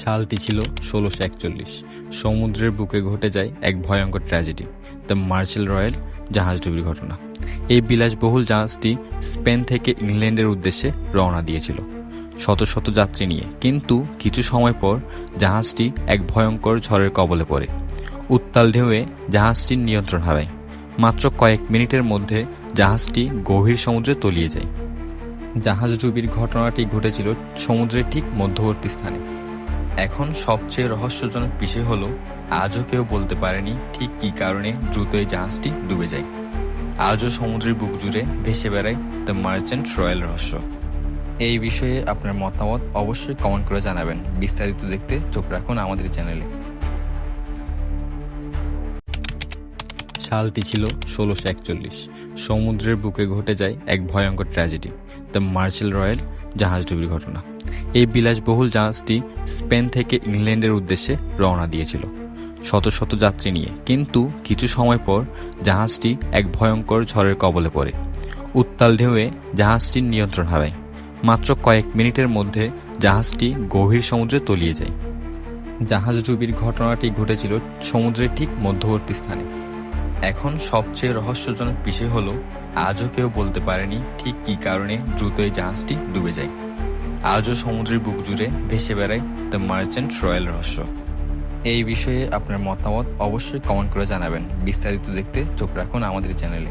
সালটি ছিল ষোলোশো একচল্লিশ। সমুদ্রের বুকে ঘটে যায় এক ভয়ঙ্কর ট্র্যাজেডি, দ্য মার্চেল রয়্যাল জাহাজডুবির ঘটনা। এই বিলাসবহুল জাহাজটি স্পেন থেকে ইংল্যান্ডের উদ্দেশ্যে রওনা দিয়েছিল। শত শত যাত্রী নিয়ে, কিন্তু কিছু সময় পর জাহাজটি এক ভয়ঙ্কর ঝড়ের কবলে পড়ে। উত্তাল ঢেউয়ে জাহাজটির নিয়ন্ত্রণ হারায়। মাত্র কয়েক মিনিটের মধ্যে জাহাজটি গভীর সমুদ্রে তলিয়ে যায়। জাহাজ ডুবির ঘটনাটি ঘটেছিল সমুদ্রের ঠিক মধ্যবর্তী স্থানে। এখন সবচেয়ে রহস্যজনক বিষয় হলো, আজও কেউ বলতে পারেনি ঠিক কী কারণে দ্রুত এই জাহাজটি ডুবে যায়। আজও সমুদ্রের বুক জুড়ে ভেসে বেড়ায় দ্য মার্চেন্ট রয়্যাল রহস্য। এই বিষয়ে আপনার মতামত অবশ্যই কমেন্ট করে জানাবেন। বিস্তারিত দেখতে চোখ রাখুন আমাদের চ্যানেলে। সালটি ছিল ষোলোশো একচল্লিশ। সমুদ্রের বুকে ঘটে যায় এক ভয়ঙ্কর ট্র্যাজেডি দ্য মার্চেল রয়্যাল জাহাজডুবির ঘটনা। এই বিলাসবহুল জাহাজটি স্পেন থেকে ইংল্যান্ডের উদ্দেশ্যে রওনা দিয়েছিল। শত শত যাত্রী নিয়ে। কিন্তু কিছু সময় পর জাহাজটি এক ভয়ঙ্কর ঝড়ের কবলে পড়ে। উত্তাল ঢেউয়ে জাহাজটির নিয়ন্ত্রণ হারায়। মাত্র কয়েক মিনিটের মধ্যে জাহাজটি গভীর সমুদ্রে তলিয়ে যায়। জাহাজ ডুবির ঘটনাটি ঘটেছিল সমুদ্রের ঠিক মধ্যবর্তী স্থানে। এখন সবচেয়ে রহস্যজনক বিষয় হলো, আজও কেউ বলতে পারেনি ঠিক কী কারণে দ্রুত এই জাহাজটি ডুবে যায়। আজও সমুদ্রের বুক জুড়ে ভেসে বেড়ায় দ্য মার্চেন্ট রয়্যাল রহস্য। এই বিষয়ে আপনার মতামত অবশ্যই কমেন্ট করে জানাবেন। বিস্তারিত দেখতে চোখ রাখুন আমাদের চ্যানেলে